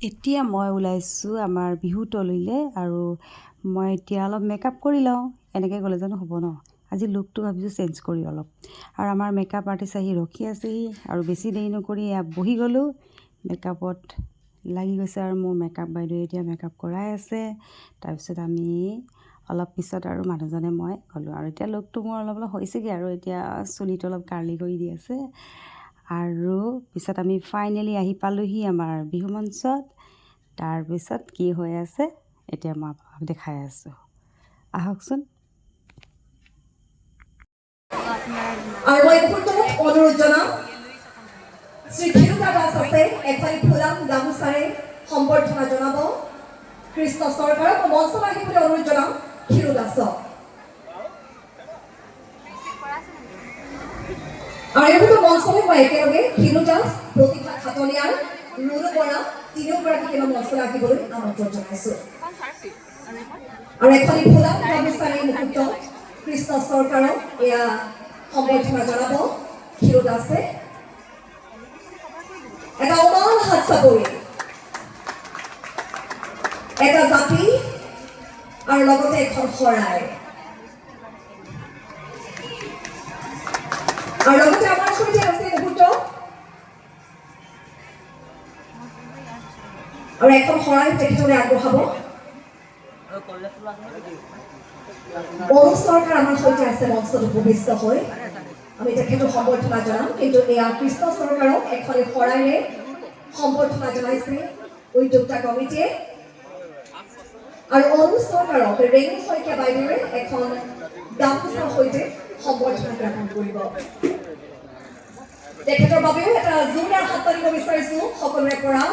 এতিয়া মই ওলাইছোঁ আমাৰ বিহুতলিলৈ আৰু মই এতিয়া অলপ মেকআপ কৰি লওঁ। এনেকৈ গ'লে জানো হ'ব ন? আজি লুকটো ভাবিছোঁ চেঞ্জ কৰি অলপ। আৰু আমাৰ মেকআপ আৰ্টিষ্ট আহি ৰখি আছেহি আৰু বেছি দেৰি নকৰি এয়া বহি গ'লোঁ। মেকআপত লাগি গৈছে আৰু মোৰ মেকআপ বাইদেৱে এতিয়া মেকআপ কৰাই আছে। তাৰপিছত আমি অলপ পিছত আৰু মানুহজনে মই গ'লোঁ। আৰু এতিয়া লুকটো মোৰ অলপ অলপ হৈছেগৈ আৰু এতিয়া চুলিটো অলপ কাৰ্লি কৰি দি আছে। আৰু পিছত আমি ফাইনেলি আহি পালোঁহি আমাৰ বিহু মঞ্চত। তাৰপিছত কি হৈ আছে, এতিয়া মই আপোনাক দেখাই আছোঁ। আহকচোন। অনুৰোধ জনাম, শ্ৰী দাস আছে এখনি ফুলাম, গামোচাৰে সম্বৰ্ধনা জনাব। কৃষ্ণ চৰকাৰক মঞ্চলৈ আহিবলৈ অনুৰোধ জনাম ক্ষীৰো দাসক আৰু মই একেলগে ক্ষীৰো দাস প্ৰতিভা খাটনিয়াৰ ৰুণু বৰা তিনিওগৰাকীকে মই মঞ্চলৈ আহিবলৈ আমন্ত্ৰণ জনাইছোঁ। আৰু এখনি ফুলাম গামোচাৰে মুহূৰ্ত কৃষ্ণ চৰকাৰক এয়া সম্বৰ্ধনা জনাব ক্ষীৰো দাসে এটা অমাল হাত চাপৰি। এটা জাতি আৰু লগতে এখন শৰাই। আৰু লগতে আমাৰ সৈতে আৰু এখন শৰাই তেখেতলৈ আগবঢ়াব অনু চৰকাৰ আমাৰ সৈতে আছে মঞ্চত উপবিষ্ট হৈ আমি তেখেতক সম্বৰ্ধনা জনাম কিন্তু এয়া কৃষ্ণ চৰকাৰক এখন শৰাইৰে সম্বৰ্ধনা জনাইছে উদ্যোক্তা কমিটিয়ে। আৰু অনু চৰকাৰক ৰেণু শইকীয়া বাইদেৱে এখন গামোচাৰ সৈতে সম্বৰ্ধনা জ্ঞাপন কৰিব তেখেতৰ বাবেও এটা জোৰদাৰ হাত তালিব বিচাৰিছো সকলোৰে পৰা।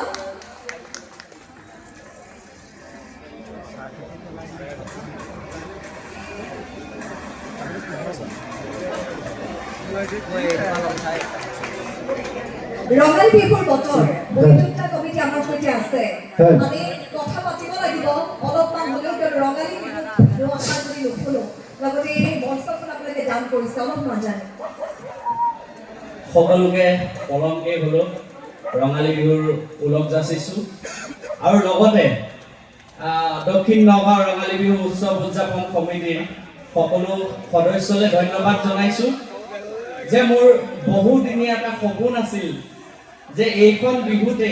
ৰঙালী বিহুৰ বতৰ কমিটি আমাৰ সৈতে আছে। আমি কথা পাতিব লাগিব অলপমান হ'লেও ৰঙালী বিহু যদি নুশুনো লগতে এই মঞ্চখন আপোনালোকে দান কৰিছে অলপ নাজানে। সকলোকে পলমকৈ হ'লেও ৰঙালী বিহুৰ ওলগ যাচিছোঁ। আৰু লগতে দক্ষিণ নগাঁও ৰঙালী বিহু উৎসৱ উদযাপন সমিতিৰ সকলো সদস্যলৈ ধন্যবাদ জনাইছোঁ। যে মোৰ বহুদিনীয়া এটা সপোন আছিল যে এইখন বিহুতে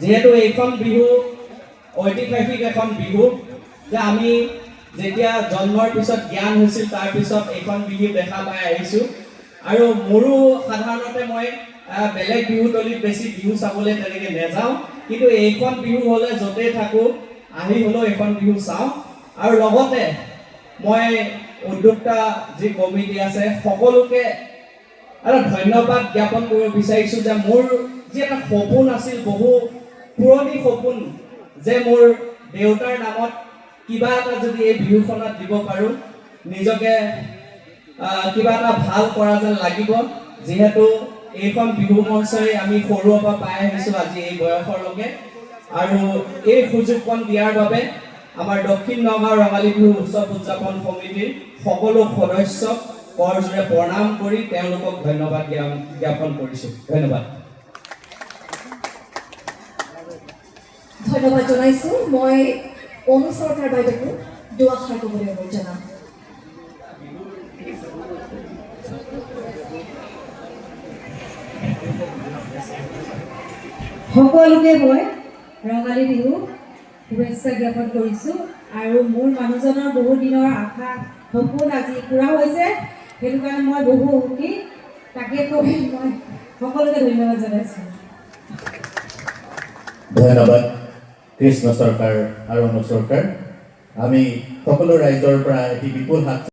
যিহেতু এইখন বিহু ঐতিহাসিক এখন বিহু যে আমি যেতিয়া জন্মৰ পিছত জ্ঞান হৈছিল তাৰ পিছত এইখন বিহু দেখা পাই আহিছোঁ। আৰু মোৰো সাধাৰণতে মই বেলেগ বিহুতলিত বেছি বিহু চাবলৈ তেনেকৈ নেযাওঁ। কিন্তু এইখন বিহু হ'লে য'তেই থাকোঁ আহি হ'লেও এইখন বিহু চাওঁ। আৰু লগতে মই উদ্যোক্তা যি কমিটি আছে সকলোকে এটা ধন্যবাদ জ্ঞাপন কৰিব বিচাৰিছোঁ যে মোৰ যি এটা সপোন আছিল বহু পুৰণি সপোন যে মোৰ দেউতাৰ নামত কিবা এটা যদি এই বিহুখনত দিব পাৰোঁ নিজকে কিবা এটা ভাল কৰা যেন লাগিব যিহেতু এইখন বিহু মঞ্চই আমি সৰুৰে পৰা পাই আহিছোঁ আজি এই বয়সৰলৈকে আৰু এই সুযোগকণ দিয়াৰ বাবে আমাৰ দক্ষিণ নগাঁও ৰঙালী বিহু উৎসৱ উদযাপন সমিতিৰ সকলো সদস্যক কৰজোৰে প্ৰণাম কৰি তেওঁলোকক ধন্যবাদ জ্ঞা- জ্ঞাপন কৰিছোঁ। ধন্যবাদ। ধন্যবাদ জনাইছো। মই অনু চৰকাৰ বাইদেউকো দুআষাৰ ক'বলৈ জনাম। সকলোকে মই ৰঙালী বিহু শুভেচ্ছা জ্ঞাপন কৰিছোঁ আৰু মোৰ মানুহজনৰ বহু দিনৰ আশা, সপোন আজি পূৰা হৈছে। সেইটো কাৰণে মই বহু সুখী। তাকে কৈ মই সকলোকে ধন্যবাদ জনাইছোঁ। ধন্যবাদ। কৃষ্ণ চৰকাৰ আৰু অনু চৰকাৰ। আমি সকলো ৰাইজৰ পৰা এটি বিপুল হাত